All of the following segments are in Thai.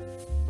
you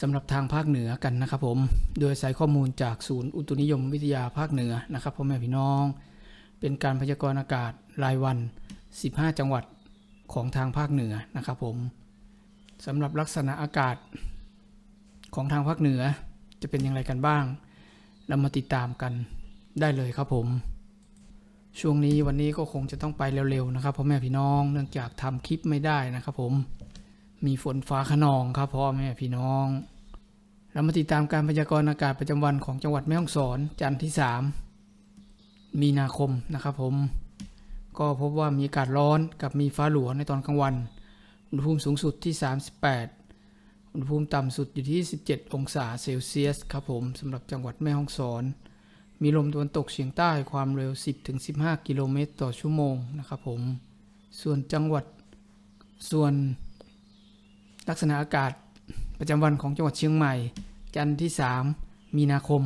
สำหรับทางภาคเหนือกันนะครับผม โดยใส่ข้อมูลจากศูนย์อุตุนิยมวิทยาภาคเหนือนะครับพ่อแม่พี่น้อง เป็นการพยากรณ์อากาศรายวัน 15 จังหวัดของทางภาคเหนือนะครับผมสำหรับลักษณะอากาศของทางภาคเหนือจะเป็นอย่างไรกันบ้าง เรามาติดตามกันได้เลยครับผม ช่วงนี้วันนี้ก็คงจะต้องไปเร็วๆนะครับพ่อแม่พี่น้อง เนื่องจากทำคลิปไม่ได้นะครับผม มีฝนฟ้าขนองครับพ่อแม่พี่น้อง เรามาติดตามการพยากรณ์อากาศประจำวันของจังหวัดแม่ฮ่องสอนจันทร์ที่ 3 มีนาคมนะครับผม ก็พบว่ามีอากาศร้อนกับมีฟ้าหลัวในตอนกลางวัน อุณหภูมิสูงสุดที่ 38 อุณหภูมิต่ำสุดอยู่ที่ 17 องศาเซลเซียสครับผมสำหรับจังหวัดแม่ฮ่องสอน มีลมตะวันตกเฉียงใต้ความเร็ว 10-15 กิโลเมตรต่อชั่วโมงนะครับผม ส่วนจังหวัดส่วน ลักษณะอากาศประจำวันของจังหวัดเชียงใหม่ จันทร์ที่ 3 มีนาคม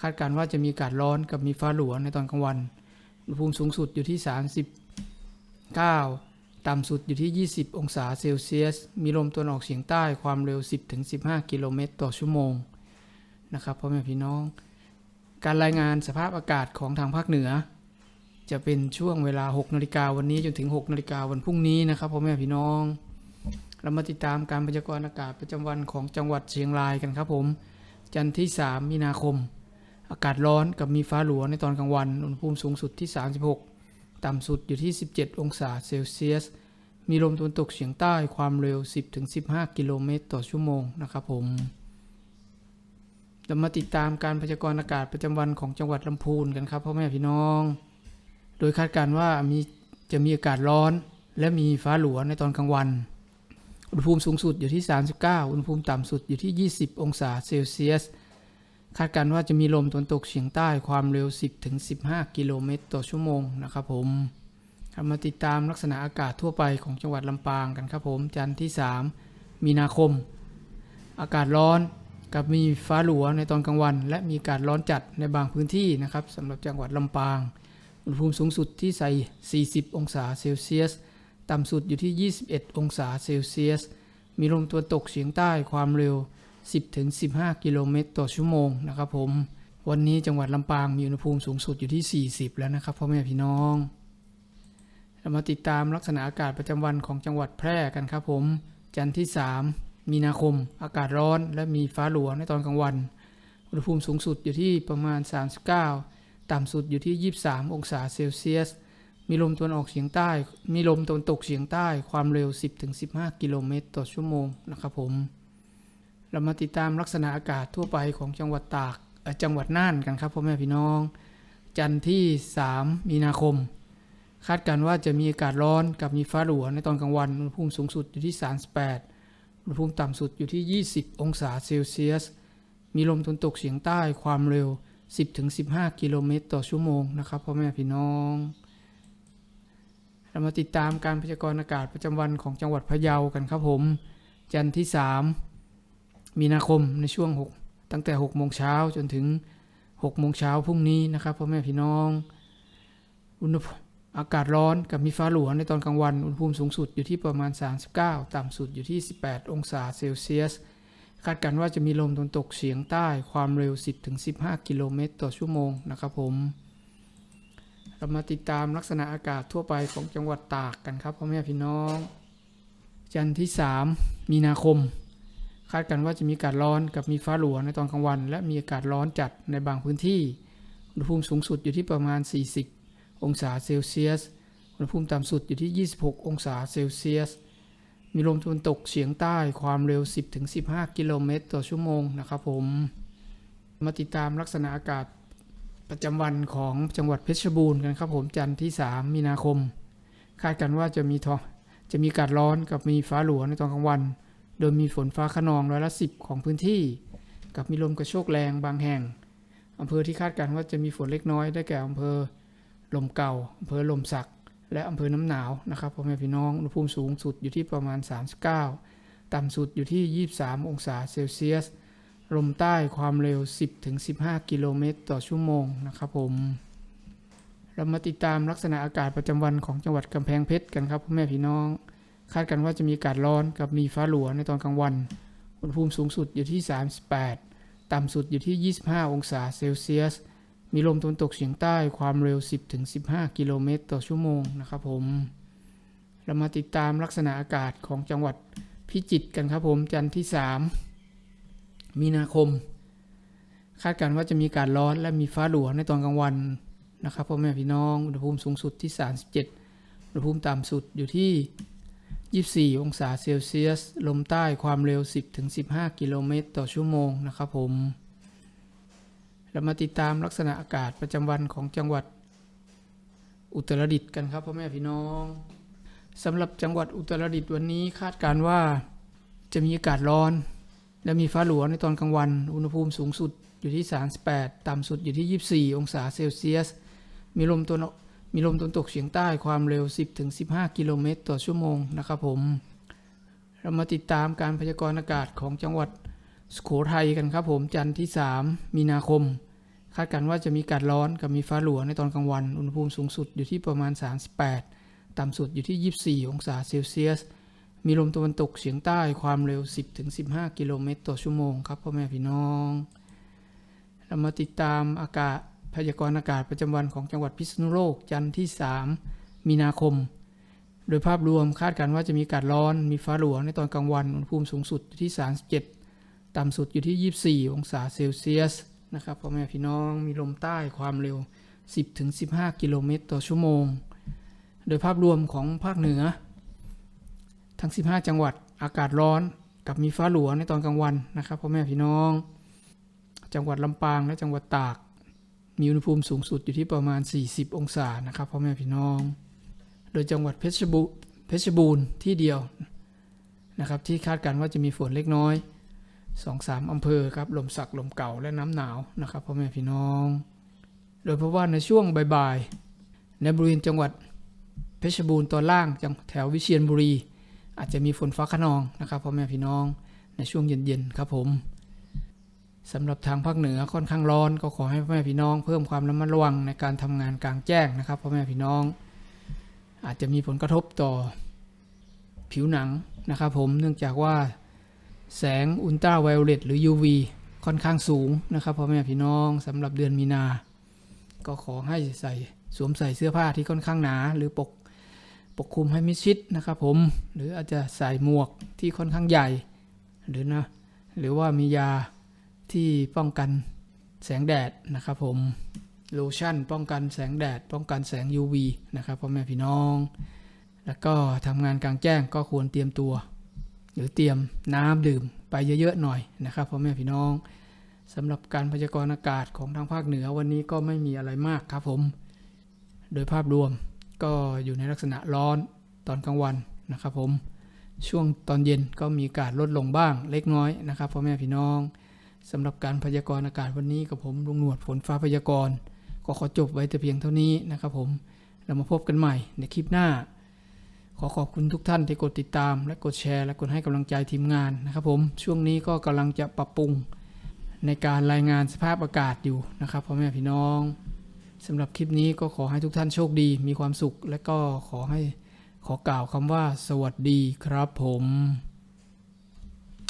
คาดการณ์ว่าจะมีอากาศร้อนกับมีฟ้าหลัวในตอนกลางวัน อุณหภูมิสูงสุดอยู่ที่ 39 ต่ำสุดอยู่ที่ 20 องศาเซลเซียส มีลมตะวันออกเฉียงใต้ความเร็ว 10-15 กิโลเมตรต่อชั่วโมงนะครับพ่อแม่พี่น้อง การรายงานสภาพอากาศของทางภาคเหนือ จะเป็นช่วงเวลา 6 นาฬิกาวันนี้จนถึง 6 นาฬิกาวันพรุ่งนี้นะครับพ่อแม่พี่น้อง เรามาติดตามการพยากรณ์อากาศประจำวันของจังหวัดเชียงรายกันครับผม จันทร์ที่ 3 มีนาคม อากาศร้อนกับมีฟ้าหลัวในตอนกลางวันอุณหภูมิสูงสุดที่ 36 ต่ำสุดอยู่ที่ 17 องศาเซลเซียส มีลมตะวันตกเฉียงใต้ความเร็ว 10-15 กิโลเมตรต่อชั่วโมงนะครับผมเรามาติดตามการพยากรณ์อากาศประจำวันของจังหวัดลำพูนกันครับพ่อแม่พี่น้อง โดยคาดการณ์ว่ามีจะมีอากาศร้อน และมีฟ้าหลัวในตอนกลางวัน อุณหภูมิสูงสุดอยู่ที่ 39 อุณหภูมิต่ำสุดอยู่ที่ 20 องศาเซลเซียส คาดการณ์ว่าจะมีลมตะวันตกเฉียงใต้ความเร็ว 10-15 กิโลเมตรต่อชั่วโมงนะครับผมมาติดตามลักษณะอากาศทั่วไปของจังหวัดลำปางกันครับผม จันทร์ที่ 3 มีนาคม อากาศร้อนกับมีฟ้าหลัวในตอนกลางวัน และมีอากาศร้อนจัดในบางพื้นที่นะครับสำหรับจังหวัดลำปาง อุณหภูมิสูงสุดที่ใส่ 40 องศาเซลเซียส ต่ำสุดอยู่ที่ 21 องศาเซลเซียส มีลมตะวันตกเฉียงใต้ความเร็ว 10-15 กิโลเมตรต่อชั่วโมงนะครับผม วันนี้จังหวัดลำปางมีอุณหภูมิสูงสุดอยู่ที่ 40 แล้วนะครับพ่อแม่พี่น้องเรามาติดตามลักษณะอากาศประจำวันของจังหวัดแพร่กันครับผม จันทร์ที่ 3 มีนาคม อากาศร้อนและมีฟ้าหลัวในตอนกลางวัน อุณหภูมิสูงสุดอยู่ที่ประมาณ 39 ต่ำสุดอยู่ที่ 23 องศาเซลเซียส มีลมตะวันออกเฉียงใต้ มีลมตะวันตกเฉียงใต้ ความเร็ว 10-15 กิโลเมตรต่อชั่วโมงนะครับผม เรามาติดตามลักษณะอากาศทั่วไปของจังหวัดตาก จังหวัดน่านกันครับพ่อแม่พี่น้อง จันทร์ที่ 3 มีนาคม คาดการณ์ว่าจะมีอากาศร้อนกับมีฟ้าหลัวในตอนกลางวัน อุณหภูมิสูงสุดอยู่ที่ 38 อุณหภูมิต่ำสุดอยู่ที่ 20 องศาเซลเซียส มีลมตะวันตกเฉียงใต้ ความเร็ว 10-15 กิโลเมตรต่อชั่วโมงนะครับพ่อแม่พี่น้อง เรามาติดตามการพยากรณ์อากาศประจำวันของจังหวัดพะเยากันครับผม จันทร์ที่ 3 มีนาคมในช่วง 6 ตั้งแต่6โมงเช้าจนถึง6โมงเช้าพรุ่งนี้นะครับพ่อแม่พี่น้อง อุณหภูมิอากาศร้อนกับมีฟ้าหลัวในตอนกลางวัน อุณหภูมิสูงสุดอยู่ที่ประมาณ 39 ต่ำสุดอยู่ที่ 18 องศาเซลเซียส คาดการณ์ว่าจะมีลมตะวันตกเฉียงใต้ความเร็ว 10-15 กิโลเมตรต่อชั่วโมงนะครับผม เรามาติดตามลักษณะอากาศทั่วไปของจังหวัดตากกันครับพ่อแม่พี่น้อง จันทร์ที่ 3 มีนาคม คาดกันว่าจะมีอากาศร้อนกับมีฟ้าหลัวในตอนกลางวัน และมีอากาศร้อนจัดในบางพื้นที่ อุณหภูมิสูงสุดอยู่ที่ประมาณ 40 องศาเซลเซียส อุณหภูมิต่ำสุดอยู่ที่ 26 องศาเซลเซียส มีลมตะวันตกเฉียงใต้ความเร็ว 10-15 กิโลเมตรต่อชั่วโมงนะครับผม มาติดตามลักษณะอากาศ ประจำวันของจังหวัดเพชรบูรณ์กันครับผมจันทร์ที่ 3 มีนาคม คาดกันว่าจะมีทอจะมีอากาศร้อนกับมีฟ้าหลัวในตอนกลางวัน โดยมีฝนฟ้าขนองร้อยละสิของพื้นที่ กับมีลมกระโชกแรงบางแห่งอำเภอที่คาดการณ์ว่าจะมีฝนเล็กน้อยได้แก่อำเภอลมเก่าอำเภอลมสัก และอำเภอน้ำหนาวนะครับพ่อแม่พี่น้องอุณหภูมิสูงสุดอยู่ที่ประมาณ 39 ต่ำสุดอยู่ที่ 23 องศาเซลเซียส ลมใต้ความเร็ว 10-15 กิโลเมตรต่อชั่วโมงนะครับผม เรามาติดตามลักษณะอากาศประจำวันของจังหวัดกำแพงเพชรกันครับพ่อแม่พี่น้อง คาดกันว่าจะมีอากาศร้อนกับมีฟ้าหลัวในตอนกลางวัน อุณหภูมิสูงสุดอยู่ที่ 38 ต่ำสุดอยู่ที่ 25 องศาเซลเซียส มีลมตะวันตกเฉียงใต้ความเร็ว 10-15 กิโลเมตรต่อชั่วโมงนะครับผม เรามาติดตามลักษณะอากาศของจังหวัดพิจิตรกันครับผมจันทร์ที่ 3 มีนาคม คาดการณ์ว่าจะมีอากาศร้อนและมีฟ้าหลัวในตอนกลางวันนะครับพ่อแม่พี่น้องอุณหภูมิสูงสุดที่ 37 อุณหภูมิต่ำสุดอยู่ที่ 24 องศาเซลเซียส ลมใต้ความเร็ว 10-15 กิโลเมตรต่อชั่วโมงนะครับผม เรามาติดตามลักษณะอากาศประจำวันของจังหวัดอุตรดิตถ์กันครับพ่อแม่พี่น้องสำหรับจังหวัดอุตรดิตถ์วันนี้คาดการณ์ว่าจะมีอากาศร้อน และมีฟ้าหลัวในตอนกลางวัน อุณหภูมิสูงสุดอยู่ที่ 38 ต่ำสุดอยู่ที่ 24 องศาเซลเซียส มีลมตัวมีลมตะวันตกเฉียงใต้ความเร็ว 10-15 กิโลเมตรต่อชั่วโมงนะครับผม เรามาติดตามการพยากรณ์อากาศของจังหวัดสุโขทัยกันครับผมจันทร์ที่ 3 มีนาคม คาดการณ์ว่าจะมีอากาศร้อนกับมีฟ้าหลัวในตอนกลางวัน อุณหภูมิสูงสุดอยู่ที่ประมาณ 38 ต่ำสุดอยู่ที่ 24 องศาเซลเซียส มีลมตะวันตกเฉียงใต้ความเร็ว 10-15 กิโลเมตรต่อชั่วโมงครับพ่อแม่พี่น้อง เรามาติดตามอากาศพยากรณ์อากาศประจำวันของจังหวัดพิษณุโลกจันทร์ที่ 3 มีนาคม โดยภาพรวมคาดการณ์ว่าจะมีอากาศร้อนมีฟ้าหลัวในตอนกลางวันอุณหภูมิสูงสุดอยู่ที่ 37 ต่ำสุดอยู่ที่ 24 องศาเซลเซียสนะครับพ่อแม่พี่น้องมีลมใต้ความเร็ว 10-15 กิโลเมตรต่อชั่วโมง โดยภาพรวมของภาคเหนือ ทั้ง 15 จังหวัดอากาศร้อนกับมีฟ้าหลัวในตอนกลางวันนะครับพ่อแม่พี่น้อง จังหวัดลำปางและจังหวัดตาก มีอุณหภูมิสูงสุดอยู่ที่ประมาณ 40 องศานะครับพ่อแม่พี่น้อง โดยจังหวัดเพชรบูเพชรบูรณ์ที่เดียวนะครับที่คาดการณ์ว่าจะมีฝนเล็กน้อย 2-3อำเภอครับลมสักลมเก่าและน้ำหนาวนะครับพ่อแม่พี่น้อง โดยเพราะว่าในช่วงบ่ายๆในบริเวณจังหวัดเพชรบูรณ์ตอนล่างจังแถววิเชียรบุรี อาจจะมีฝนฟ้าขนองนะครับพ่อแม่พี่น้องในช่วงเย็นๆครับผมสำหรับทางภาคเหนือค่อนข้างร้อนก็ขอให้พ่อแม่พี่น้องเพิ่มความระมัดระวังในการทำงานกลางแจ้งนะครับพ่อแม่พี่น้อง อาจจะมีผลกระทบต่อผิวหนังนะครับผมเนื่องจากว่าแสงอุลตราไวโอเลตหรือ UV ค่อนข้างสูงนะครับพ่อแม่พี่น้องสำหรับเดือนมีนา ก็ขอให้ใส่สวมใส่เสื้อผ้าที่ค่อนข้างหนา หรือปก ปกคลุมให้มิดชิดนะครับผม หรืออาจจะใส่หมวกที่ค่อนข้างใหญ่ หรือนะ หรือว่ามียาที่ป้องกันแสงแดดนะครับผม โลชั่นป้องกันแสงแดด ป้องกันแสง UV นะครับพ่อแม่พี่น้อง แล้วก็ทำงานกลางแจ้งก็ควรเตรียมตัว หรือเตรียมน้ำดื่มไปเยอะๆหน่อยนะครับพ่อแม่พี่น้องสำหรับการพยากรณ์อากาศของทางภาคเหนือวันนี้ก็ไม่มีอะไรมากครับผม โดยภาพรวม ก็อยู่ในลักษณะร้อนตอนกลางวันนะครับผมช่วงตอนเย็นก็มีอากาศลดลงบ้างเล็กน้อยนะครับพ่อแม่พี่น้องสำหรับการพยากรณ์อากาศวันนี้กับผมลุงหนวดฝนฟ้าพยากรณ์ก็ขอจบไว้แต่เพียงเท่านี้นะครับผมเรามาพบกันใหม่ในคลิปหน้า ขอขอบคุณทุกท่านที่กดติดตาม และกดแชร์และกดให้กำลังใจทีมงานนะครับผมช่วงนี้ก็กำลังจะปรับปรุงในการรายงานสภาพอากาศอยู่นะครับพ่อแม่พี่น้อง สำหรับคลิปนี้ก็ขอให้ทุกท่านโชคดี มีความสุข และก็ขอให้ขอกล่าวคำว่า สวัสดีครับผม